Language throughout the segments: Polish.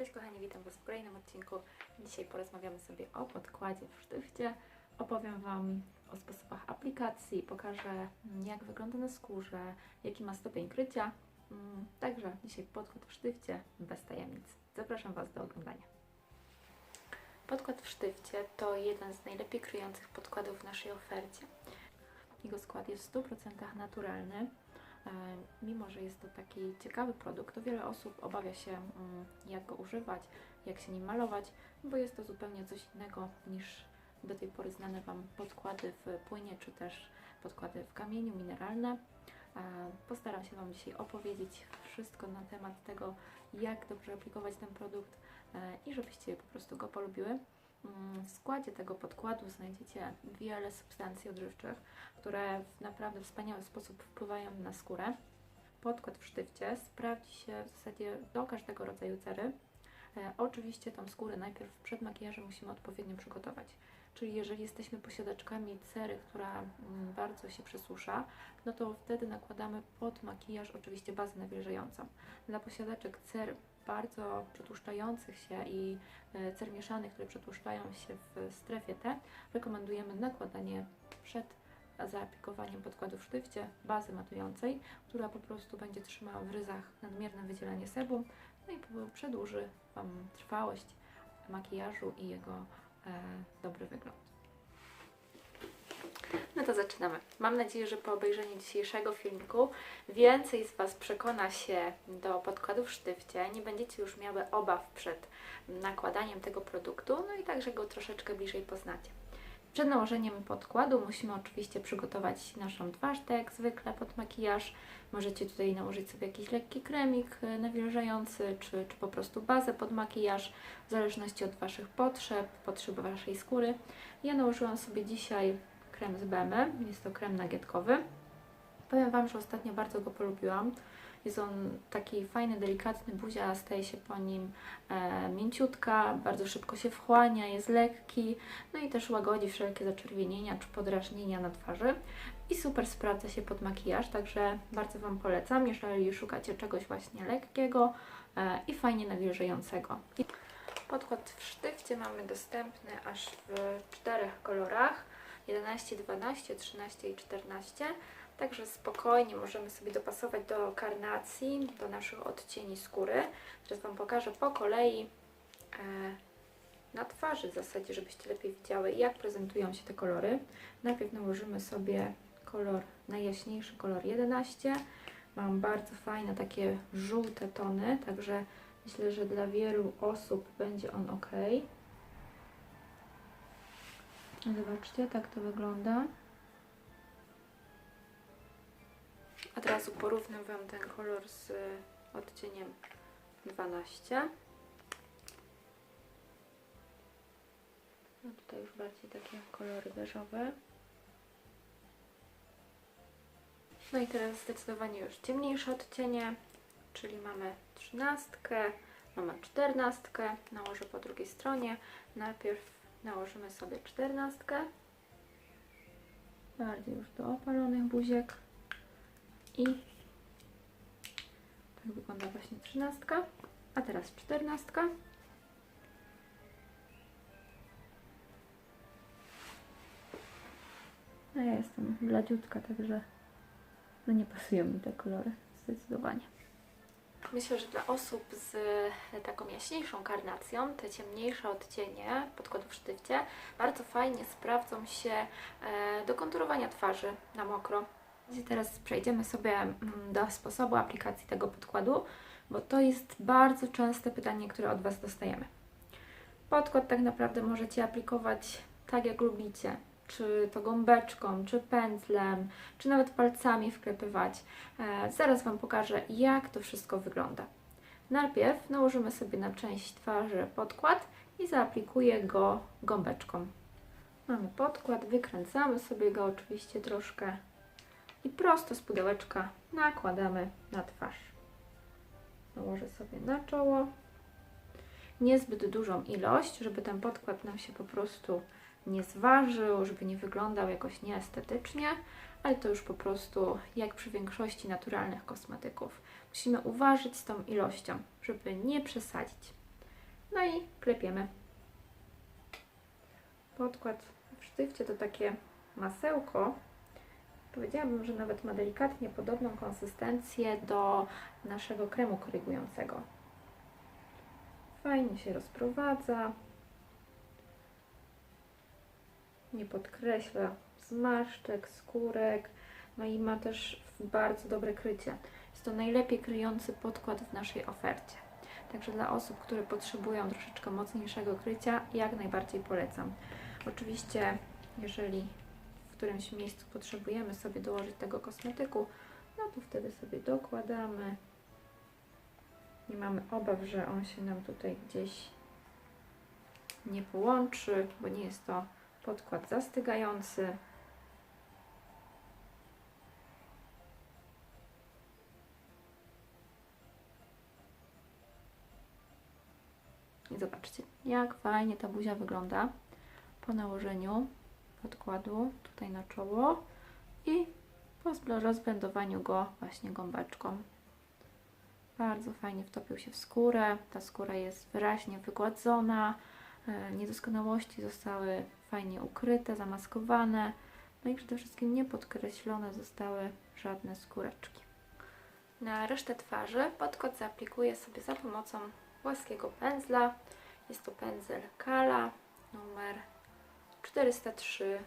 Cześć kochani, witam Was w kolejnym odcinku. Dzisiaj porozmawiamy sobie o podkładzie w sztywcie. Opowiem Wam o sposobach aplikacji, pokażę mm, jak wygląda na skórze, jaki ma stopień krycia. Mm, Także dzisiaj podkład w sztywcie bez tajemnic. Zapraszam Was do oglądania. Podkład w sztywcie to jeden z najlepiej kryjących podkładów w naszej ofercie. Jego skład jest w 100% naturalny. E, Mimo, że jest to taki ciekawy produkt, to wiele osób obawia się, mm, jak go używać, jak się nim malować, bo jest to zupełnie coś innego niż do tej pory znane Wam podkłady w płynie, czy też podkłady w kamieniu mineralne. E, Postaram się Wam dzisiaj opowiedzieć wszystko na temat tego, jak dobrze aplikować ten produkt e, i żebyście po prostu go polubiły. Mm, W składzie tego podkładu znajdziecie wiele substancji odżywczych, które w naprawdę wspaniały sposób wpływają na skórę. Podkład w sztywcie sprawdzi się w zasadzie do każdego rodzaju cery. E, oczywiście tą skórę najpierw przed makijażem musimy odpowiednio przygotować. Czyli jeżeli jesteśmy posiadaczkami cery, która mm, bardzo się przesusza, no to wtedy nakładamy pod makijaż oczywiście bazę nawilżającą. Dla posiadaczek cer bardzo przetłuszczających się i e, cer mieszanych, które przetłuszczają się w strefie T, rekomendujemy nakładanie przed zaaplikowaniem podkładu w sztywcie bazy matującej, która po prostu będzie trzymała w ryzach nadmierne wydzielanie sebum, no i przedłuży Wam trwałość makijażu i jego e, dobry wygląd. No to zaczynamy. Mam nadzieję, że po obejrzeniu dzisiejszego filmiku więcej z Was przekona się do podkładu w sztywcie. Nie będziecie już miały obaw przed nakładaniem tego produktu, no i także go troszeczkę bliżej poznacie. Przed nałożeniem podkładu musimy oczywiście przygotować naszą twarz, tak jak zwykle pod makijaż. Możecie tutaj nałożyć sobie jakiś lekki kremik e, nawilżający, czy, czy po prostu bazę pod makijaż, w zależności od Waszych potrzeb, potrzeb Waszej skóry. Ja nałożyłam sobie dzisiaj krem z Bemy, jest to krem nagietkowy. Powiem Wam, że ostatnio bardzo go polubiłam. Jest on taki fajny, delikatny, buzia staje się po nim e, mięciutka, bardzo szybko się wchłania, jest lekki, no i też łagodzi wszelkie zaczerwienienia czy podrażnienia na twarzy. I super sprawdza się pod makijaż, także bardzo Wam polecam, jeżeli szukacie czegoś właśnie lekkiego e, i fajnie nawilżającego. Podkład w sztywcie mamy dostępny aż w czterech kolorach. 11, 12, 13 i 14. Także spokojnie możemy sobie dopasować do karnacji, do naszych odcieni skóry. Teraz Wam pokażę po kolei e, na twarzy w zasadzie, żebyście lepiej widziały, jak prezentują się te kolory. Najpierw nałożymy sobie kolor, najjaśniejszy kolor 11. Mam bardzo fajne takie żółte tony, także myślę, że dla wielu osób będzie on ok. Zobaczcie, tak to wygląda. Od razu porównam Wam ten kolor z odcieniem 12. No tutaj już bardziej takie kolory beżowe. No i teraz zdecydowanie już ciemniejsze odcienie, czyli mamy trzynastkę, mamy czternastkę. Nałożę po drugiej stronie. Najpierw nałożymy sobie czternastkę. Bardziej już do opalonych buziek. I tak wygląda właśnie trzynastka. A teraz czternastka. No ja jestem bladziutka, także no nie pasują mi te kolory zdecydowanie. Myślę, że dla osób z taką jaśniejszą karnacją, te ciemniejsze odcienie podkładu w sztywcie bardzo fajnie sprawdzą się e, do konturowania twarzy na mokro. Teraz przejdziemy sobie mm, do sposobu aplikacji tego podkładu, bo to jest bardzo częste pytanie, które od Was dostajemy. Podkład tak naprawdę możecie aplikować tak jak lubicie, czy to gąbeczką, czy pędzlem, czy nawet palcami wklepywać. E, zaraz Wam pokażę, jak to wszystko wygląda. Najpierw nałożymy sobie na część twarzy podkład i zaaplikuję go gąbeczką. Mamy podkład, wykręcamy sobie go oczywiście troszkę i prosto z pudełeczka nakładamy na twarz. Nałożę sobie na czoło. Niezbyt dużą ilość, żeby ten podkład nam się po prostu nie zważył, żeby nie wyglądał jakoś nieestetycznie, ale to już po prostu jak przy większości naturalnych kosmetyków. Musimy uważać z tą ilością, żeby nie przesadzić. No i klepiemy. Podkład w sztywcie to takie masełko. Powiedziałabym, że nawet ma delikatnie podobną konsystencję do naszego kremu korygującego. Fajnie się rozprowadza. Nie podkreśla zmarszczek, skórek. No i ma też bardzo dobre krycie. Jest to najlepiej kryjący podkład w naszej ofercie. Także dla osób, które potrzebują troszeczkę mocniejszego krycia, jak najbardziej polecam. Oczywiście, jeżeli w którymś miejscu potrzebujemy sobie dołożyć tego kosmetyku, no to wtedy sobie dokładamy. Nie mamy obaw, że on się nam tutaj gdzieś nie połączy, bo nie jest to podkład zastygający. I zobaczcie, jak fajnie ta buzia wygląda po nałożeniu podkładu tutaj na czoło i po zbl- rozblendowaniu go właśnie gąbeczką. Bardzo fajnie wtopił się w skórę. Ta skóra jest wyraźnie wygładzona. e, Niedoskonałości zostały fajnie ukryte, zamaskowane. No i przede wszystkim nie podkreślone zostały żadne skóreczki. Na resztę twarzy podkład zaaplikuję sobie za pomocą płaskiego pędzla. Jest to pędzel Kala numer 403.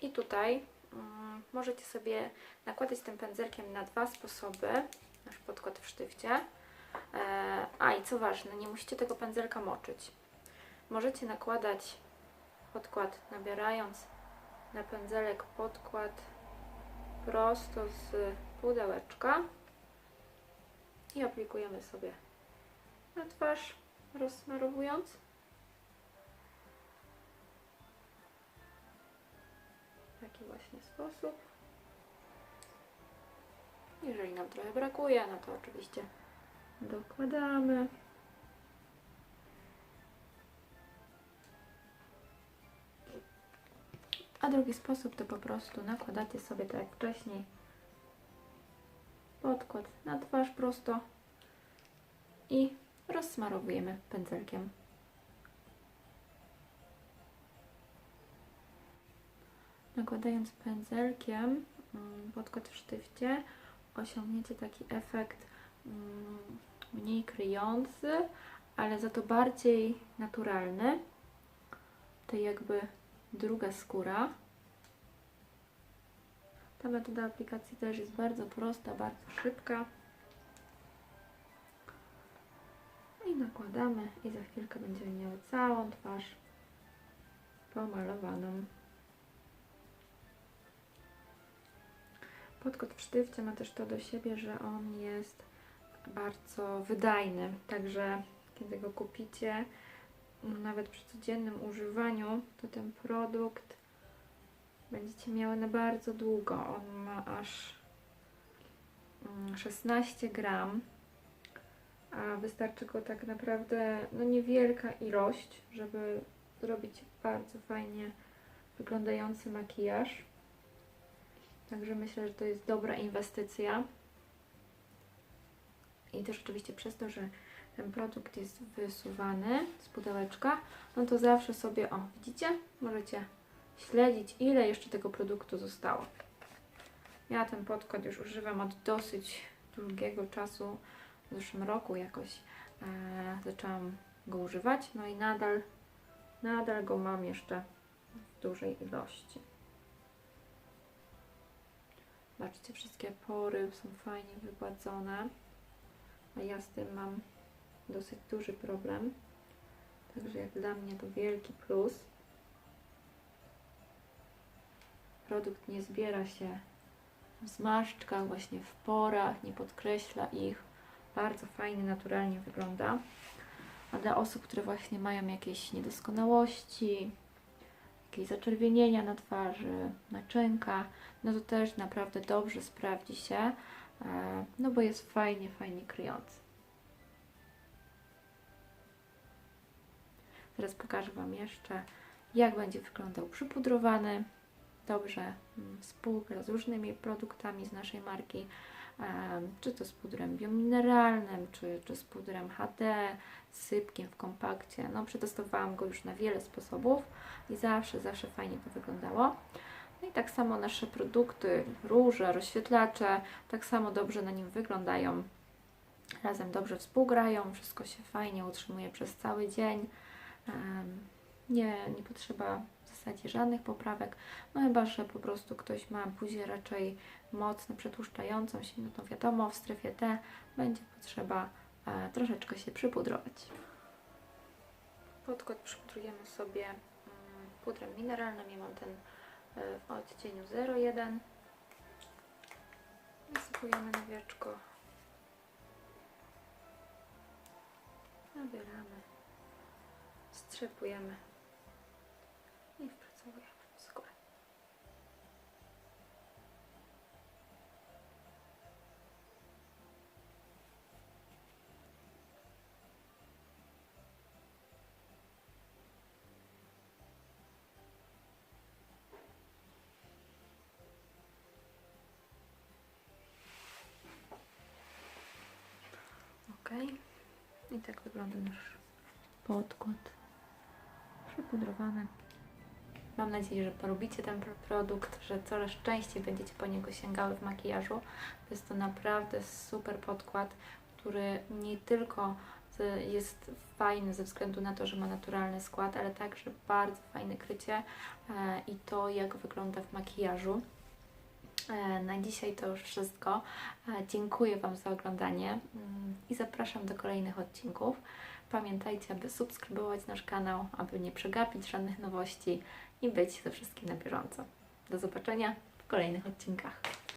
I tutaj mm, możecie sobie nakładać tym pędzelkiem na dwa sposoby nasz podkład w sztywcie. E, a i co ważne, nie musicie tego pędzelka moczyć. Możecie nakładać podkład nabierając na pędzelek podkład prosto z pudełeczka i aplikujemy sobie na twarz, rozsmarowując. W taki właśnie sposób. Jeżeli nam trochę brakuje, no to oczywiście dokładamy. A drugi sposób to po prostu nakładacie sobie tak jak wcześniej podkład na twarz prosto i rozsmarowujemy pędzelkiem. Nakładając pędzelkiem mm, podkład w sztywcie osiągniecie taki efekt mm, mniej kryjący, ale za to bardziej naturalny. To jakby druga skóra. Ta metoda aplikacji też jest bardzo prosta, bardzo szybka. I nakładamy i za chwilkę będziemy miały całą twarz pomalowaną. Podkład w sztywcie ma też to do siebie, że on jest bardzo wydajny, także kiedy go kupicie, nawet przy codziennym używaniu, to ten produkt będziecie miały na bardzo długo. On ma aż mm, 16 gram, a wystarczy go tak naprawdę no niewielka ilość, żeby zrobić bardzo fajnie wyglądający makijaż. Także myślę, że to jest dobra inwestycja. I też oczywiście przez to, że ten produkt jest wysuwany z pudełeczka, no to zawsze sobie, o widzicie, możecie śledzić ile jeszcze tego produktu zostało. Ja ten podkład już używam od dosyć długiego czasu, w zeszłym roku jakoś e, zaczęłam go używać, no i nadal, nadal go mam jeszcze w dużej ilości. Zobaczcie, wszystkie pory są fajnie wygładzone, a ja z tym mam dosyć duży problem. Także jak dla mnie to wielki plus. Produkt nie zbiera się w zmarszczkach, właśnie w porach, nie podkreśla ich. Bardzo fajnie, naturalnie wygląda. A dla osób, które właśnie mają jakieś niedoskonałości, jakieś zaczerwienienia na twarzy, naczynka, no to też naprawdę dobrze sprawdzi się, e, no bo jest fajnie, fajnie kryjący. Teraz pokażę Wam jeszcze, jak będzie wyglądał przypudrowany. Dobrze mm, współgra z różnymi produktami z naszej marki. czy to z pudrem biomineralnym, czy, czy z pudrem HD, sypkiem w kompakcie. No, przetestowałam go już na wiele sposobów i zawsze, zawsze fajnie to wyglądało. No i tak samo nasze produkty, róże, rozświetlacze, tak samo dobrze na nim wyglądają. Razem dobrze współgrają, wszystko się fajnie utrzymuje przez cały dzień. Nie, nie potrzeba w zasadzie żadnych poprawek, no chyba, że po prostu ktoś ma buzię raczej mocno przetłuszczającą się, no to wiadomo, w strefie T będzie potrzeba e, troszeczkę się przypudrować. Podkład przypudrujemy sobie mm, pudrem mineralnym. Ja mam ten e, w odcieniu 01. Wysypujemy na wieczko. Nabieramy. Strzepujemy. I wpracowujemy w skórę. Ok. I tak wygląda nasz podkład przypudrowany. Mam nadzieję, że polubicie ten pro- produkt, że coraz częściej będziecie po niego sięgały w makijażu. Jest to naprawdę super podkład, który nie tylko jest fajny ze względu na to, że ma naturalny skład, ale także bardzo fajne krycie e, i to, jak wygląda w makijażu. E, Na dzisiaj to już wszystko. E, Dziękuję Wam za oglądanie mm, i zapraszam do kolejnych odcinków. Pamiętajcie, aby subskrybować nasz kanał, aby nie przegapić żadnych nowości i być ze wszystkim na bieżąco. Do zobaczenia w kolejnych odcinkach.